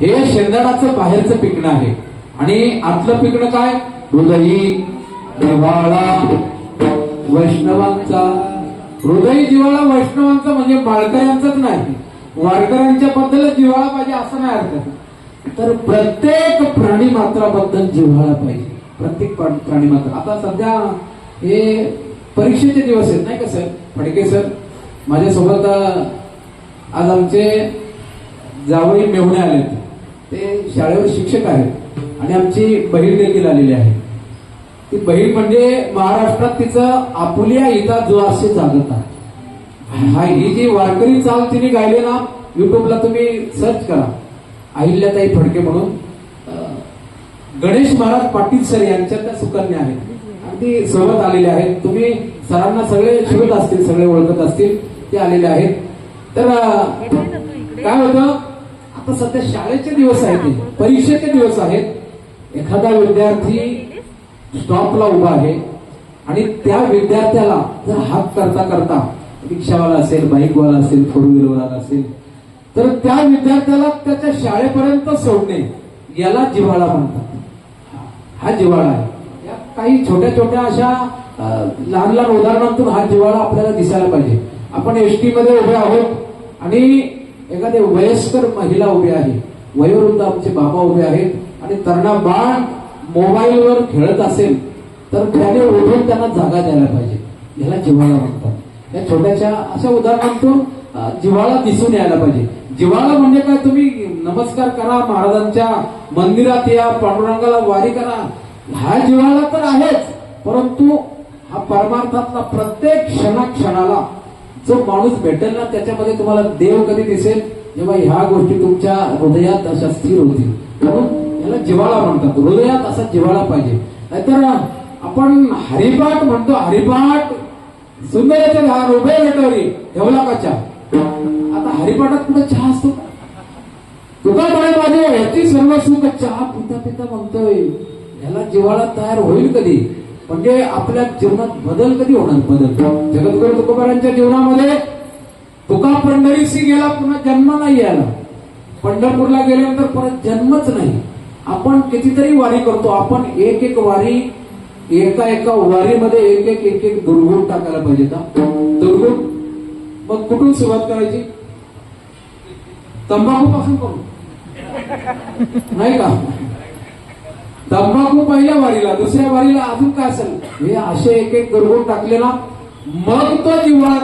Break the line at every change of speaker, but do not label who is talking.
हे शेंगदाणाचं बाहेरचं पिकणं आहे. आणि आतलं पिकणं काय? हृदयी जिव्हाळा वैष्णवांचा. हृदय जिव्हाळा वैष्णवांचा म्हणजे माळकऱ्यांचाच नाही. वारकऱ्यांच्या बद्दल जिव्हाळा पाहिजे असं नाही अर्थ. तर प्रत्येक प्राणी मात्राबद्दल जिव्हाळा पाहिजे. प्रत्येक प्राणी मात्र आता सध्या हे परीक्षेचे दिवस आहेत नाही का सर? फडके सर? माझ्यासोबत आज आमचे जावई मेवणे आले ते शाळेवर शिक्षक आहेत. आणि आमची बहीण देखील आलेली आहे. ती बहीण म्हणजे महाराष्ट्रात तिचं आपुलिया इता जो असे आहे. हा ही जी वारकरी चाल तिने गायली ना युट्यूबला तुम्ही सर्च करा. अहिल्याताई फडके म्हणून. गणेश महाराज पाटील सर यांच्या त्या सुकन्या आहेत. अगदी सोबत आलेले आहेत. तुम्ही सरांना सगळे शोधत असतील सगळे ओळखत असतील ते आलेले आहेत. तर काय होतं? आता सध्या शाळेचे दिवस आहेत परीक्षेचे दिवस आहेत. एखादा विद्यार्थी स्टॉपला उभा आहे आणि त्या विद्यार्थ्याला जर हात करता करता रिक्षावाला असेल बाईकवाला असेल फोर व्हीलरवाला असेल तर त्या विद्यार्थ्याला त्याच्या शाळेपर्यंत सोडणे याला जिव्हाळा म्हणतात. हा जिव्हाळा आहे. या काही छोट्या छोट्या अशा लहान लहान उदाहरणातून हा जिव्हाळा आपल्याला दिसायला पाहिजे. आपण एसटी मध्ये उभे आहोत आणि एखादे वयस्कर महिला उभी आहे. वयोवृद्ध आमचे बाबा उभे आहेत. आणि तरणा बाळ मोबाईलवर खेळत असेल तर त्याने उठून त्यांना जागा द्यायला पाहिजे. याला जिव्हाळा म्हणतात. या छोट्याशा अशा उदाहरणांतून जिव्हाळा दिसून यायला पाहिजे. जिव्हाळा म्हणजे काय? तुम्ही नमस्कार करा महाराजांच्या मंदिरात या पांडुरंगाला वारी करा. हा जिव्हाळा तर आहेच परंतु हा परमार्थातला प्रत्येक क्षणाक्षणाला जो माणूस भेटेल ना त्याच्यामध्ये तुम्हाला देव कधी दिसेल? जेव्हा ह्या गोष्टी तुमच्या हृदयात अशा स्थिर होतील. म्हणून याला जिवाळा म्हणतात. हृदयात असा जिवाळा पाहिजे. नाहीतर आपण हरिपाठ म्हणतो हरिपाठ सुंदर हा उभे भेटवरी ठेवला का चहा आता हरिपाठात कुठे चहा असतो? तुका बाळे माझे याची सर्व सुख चहा पिता पिता म्हणतोय याला जिवाळा तयार होईल कधी? म्हणजे आपल्या जीवनात बदल कधी होणार? बदल जगद्गुरु तुकोबारांच्या जीवनामध्ये तुका पंढरीसी गेला पुन्हा जन्म नाही यायला पंढरपूरला गेल्यानंतर परत जन्मच नाही. आपण कितीतरी वारी करतो. आपण एक एक वारी एका एका वारीमध्ये एक एक एक एक दुर्गुण टाकायला पाहिजे का? दुर्गुण? मग कुठून सुरुवात करायची? तंबाखू पासून करू. नाही का? तंबाखू पहिल्या वारीला दुसऱ्या वारीला अजून काय असेल? हे असे एक एक गरगून टाकले ना मग तो जिव्हाळा